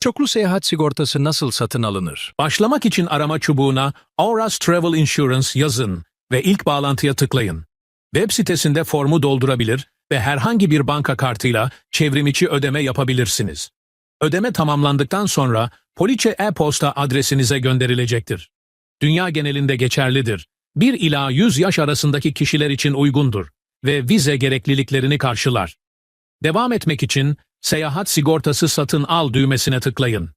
Çoklu seyahat sigortası nasıl satın alınır? Başlamak için arama çubuğuna Auras Travel Insurance yazın ve ilk bağlantıya tıklayın. Web sitesinde formu doldurabilir ve herhangi bir banka kartıyla çevrimiçi ödeme yapabilirsiniz. Ödeme tamamlandıktan sonra poliçe e-posta adresinize gönderilecektir. Dünya genelinde geçerlidir. 1 ila 100 yaş arasındaki kişiler için uygundur ve vize gerekliliklerini karşılar. Devam etmek için seyahat sigortası satın al düğmesine tıklayın.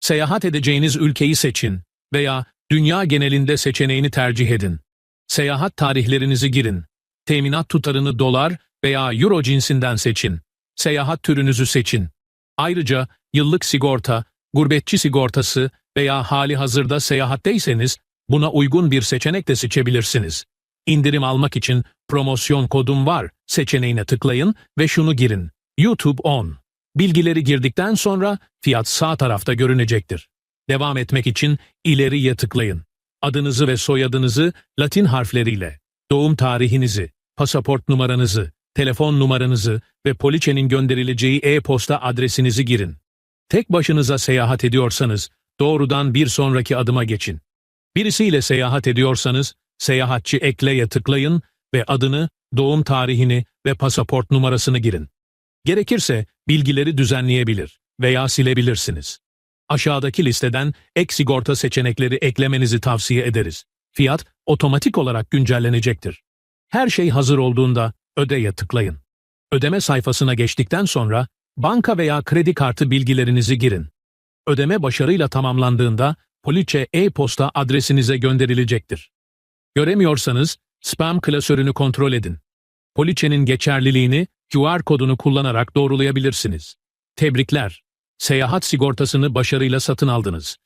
Seyahat edeceğiniz ülkeyi seçin veya dünya genelinde seçeneğini tercih edin. Seyahat tarihlerinizi girin. Teminat tutarını dolar veya euro cinsinden seçin. Seyahat türünüzü seçin. Ayrıca yıllık sigorta, gurbetçi sigortası veya hali hazırda seyahatteyseniz buna uygun bir seçenek de seçebilirsiniz. İndirim almak için promosyon kodum var seçeneğine tıklayın ve şunu girin. YouTube on. Bilgileri girdikten sonra fiyat sağ tarafta görünecektir. Devam etmek için ileriye tıklayın. Adınızı ve soyadınızı Latin harfleriyle, doğum tarihinizi, pasaport numaranızı, telefon numaranızı ve poliçenin gönderileceği e-posta adresinizi girin. Tek başınıza seyahat ediyorsanız doğrudan bir sonraki adıma geçin. Birisiyle seyahat ediyorsanız seyahatçi ekleye tıklayın ve adını, doğum tarihini ve pasaport numarasını girin. Gerekirse bilgileri düzenleyebilir veya silebilirsiniz. Aşağıdaki listeden ek sigorta seçenekleri eklemenizi tavsiye ederiz. Fiyat otomatik olarak güncellenecektir. Her şey hazır olduğunda ödeye tıklayın. Ödeme sayfasına geçtikten sonra banka veya kredi kartı bilgilerinizi girin. Ödeme başarıyla tamamlandığında poliçe e-posta adresinize gönderilecektir. Göremiyorsanız spam klasörünü kontrol edin. Poliçenin geçerliliğini QR kodunu kullanarak doğrulayabilirsiniz. Tebrikler. Seyahat sigortasını başarıyla satın aldınız.